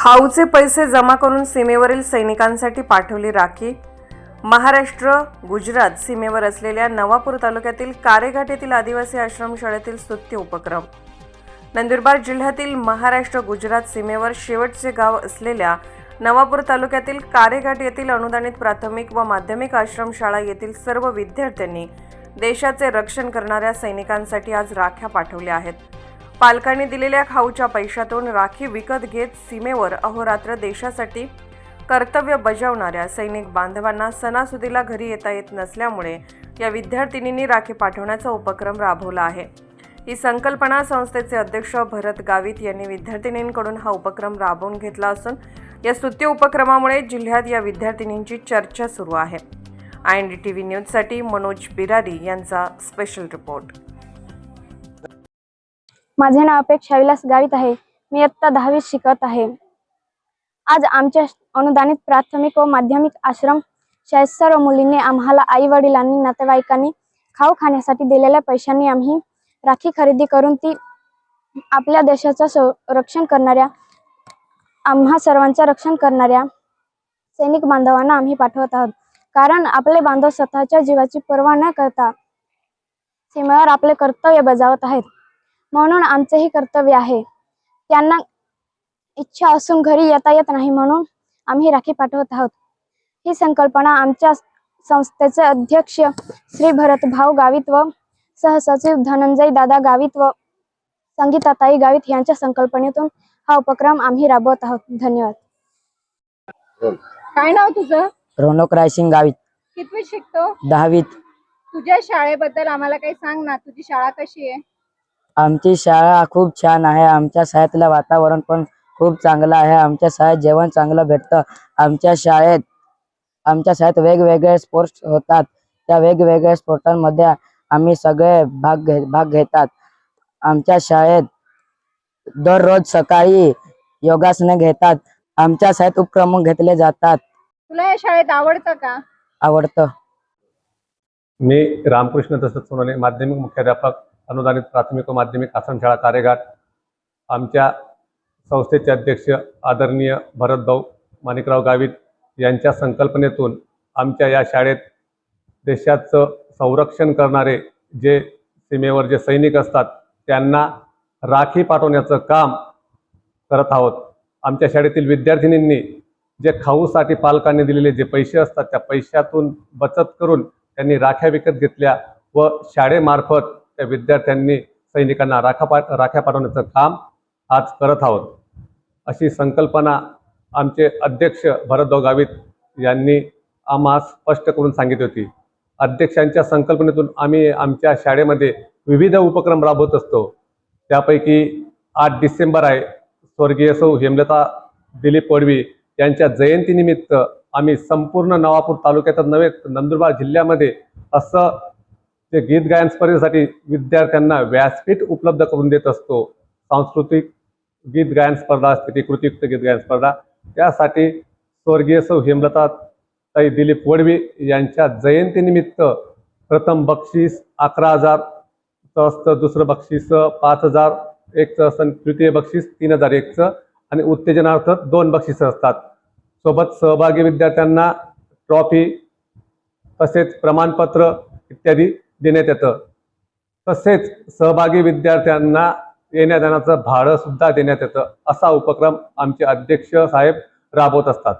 खाऊचे पैसे जमा करून सीमेवरील सैनिकांसाठी पाठवली राखी. महाराष्ट्र गुजरात सीमेवर असलेल्या नवापूर तालुक्यातील कारेघाट येथील आदिवासी आश्रमशाळेतील स्तुत्य उपक्रम. नंदुरबार जिल्ह्यातील महाराष्ट्र गुजरात सीमेवर शेवटचे गाव असलेल्या नवापूर तालुक्यातील कारेघाट येथील अनुदानित प्राथमिक व माध्यमिक आश्रमशाळा येथील सर्व विद्यार्थ्यांनी देशाचे रक्षण करणाऱ्या सैनिकांसाठी आज राख्या पाठवल्या आहेत. पालकांनी दिलेल्या खाऊच्या पैशातून राखी विकत घेत सीमेवर अहोरात्र देशासाठी कर्तव्य बजावणाऱ्या सैनिक बांधवांना सणासुदीला घरी येता येत नसल्यामुळे या विद्यार्थिनींनी राखी पाठवण्याचा उपक्रम राबवला आहे. ही संकल्पना संस्थेचे अध्यक्ष भरत गावित यांनी विद्यार्थिनींकडून हा उपक्रम राबवून घेतला असून या स्तुत्य उपक्रमामुळे जिल्ह्यात या विद्यार्थिनींची चर्चा सुरू आहे. I N D T V न्यूजसाठी मनोज बिरारी यांचा स्पेशल रिपोर्ट. माझे नाव अपेक्षा विलास गावित आहे. मी इयत्ता दहावीत शिकत आहे. आज आमच्या अनुदानित प्राथमिक व माध्यमिक आश्रम शाळेत सर्व मुलींनी आम्हाला आई वडिलांनी नातेवाईकांनी खाऊ खाण्यासाठी दिलेल्या पैशांनी आम्ही राखी खरेदी करून ती आपल्या देशाचं संरक्षण करणाऱ्या आम्हा सर्वांचं रक्षण करणाऱ्या सैनिक बांधवांना आम्ही पाठवत आहोत. कारण आपले बांधव स्वतःच्या जीवाची पर्वा न करता सीमेवर आपले कर्तव्य बजावत आहेत. म्हणून आमचेही कर्तव्य आहे. त्यांना इच्छा असून घरी येता येत नाही म्हणून आम्ही राखी पाठवत आहोत. ही संकल्पना आमच्या संस्थेचे अध्यक्ष श्री भरत भाऊ गावित व सहसचिव धनंजय दादा गावित व संगीताताई गावित यांच्या संकल्पनेतून हा उपक्रम आम्ही राबवत आहोत. धन्यवाद. काय नाव तुझं? रोनक रायसिंग गावित. कितवीत शिकतो? दहावीत. तुझ्या शाळेबद्दल आम्हाला काही सांग ना. तुझी शाळा कशी आहे? आमची शाळा खूप छान आहे. आमच्या शाळेतलं वातावरण पण खूप चांगलं आहे. आमच्या शाळेत जेवण चांगलं भेटतं. आमच्या शाळेत आमच्या शाळेत वेगवेगळे स्पोर्ट्स होतात. त्या वेगवेगळ्या स्पोर्टांमध्ये आम्ही सगळे भाग घे भाग घेतात. आमच्या शाळेत दररोज सकाळी योगासने घेतात. आमच्या शाळेत उपक्रम घेतले जातात. तुला या शाळेत आवडतं का? आवडतं. मी रामकृष्ण दशरथ सोनवणे माध्यमिक मुख्याध्यापक अनुदानित प्राथमिक व माध्यमिक आसनशाळा कारेघाट आमच्या संस्थेचे अध्यक्ष आदरणीय भरतभाऊ माणिकराव गावित यांच्या संकल्पनेतून आमच्या या शाळेत देशाचं संरक्षण करणारे जे सीमेवर जे सैनिक असतात त्यांना राखी पाठवण्याचं काम करत आहोत. आमच्या शाळेतील विद्यार्थिनींनी जे खाऊसाठी पालकांनी दिलेले जे पैसे असतात त्या पैशातून बचत करून त्यांनी राख्या विकत घेतल्या व शाळेमार्फत त्या विद्यार्थ्यांनी सैनिकांना राखा पा राख्या पाठवण्याचं काम आज करत आहोत. अशी संकल्पना आमचे अध्यक्ष भरतभाऊ गावित यांनी आम्हा स्पष्ट करून सांगितली होती. अध्यक्षांच्या संकल्पनेतून आम्ही आमच्या शाळेमध्ये विविध उपक्रम राबवत असतो. त्यापैकी आठ डिसेंबर आहे. स्वर्गीय सौ हेमलता दिलीप पडवी यांच्या जयंतीनिमित्त आम्ही संपूर्ण नवापूर तालुक्यातच नव्हे नंदुरबार जिल्ह्यामध्ये असं जे गीत गायन स्पर्धेसाठी विद्यार्थ्यांना व्यासपीठ उपलब्ध करून देत असतो. सांस्कृतिक गीत गायन स्पर्धा असते ती कृतीयुक्त गीत गायन स्पर्धा. त्यासाठी स्वर्गीय सौ हेमलता ताई दिलीप वडवी यांच्या जयंतीनिमित्त प्रथम बक्षीस अकरा हजारचं असतं दुसरं बक्षीस पाच हजार एकचं असतं तृतीय बक्षीस तीन हजार एकचं आणि उत्तेजनार्थ दोन बक्षिसं असतात. सोबत सहभागी विद्यार्थ्यांना ट्रॉफी तसेच प्रमाणपत्र इत्यादी देण्यात येतं. तसेच सहभागी विद्यार्थ्यांना येण्या जाण्याचं भाडं सुद्धा देण्यात येतं. असा उपक्रम आमचे अध्यक्ष साहेब राबवत असतात.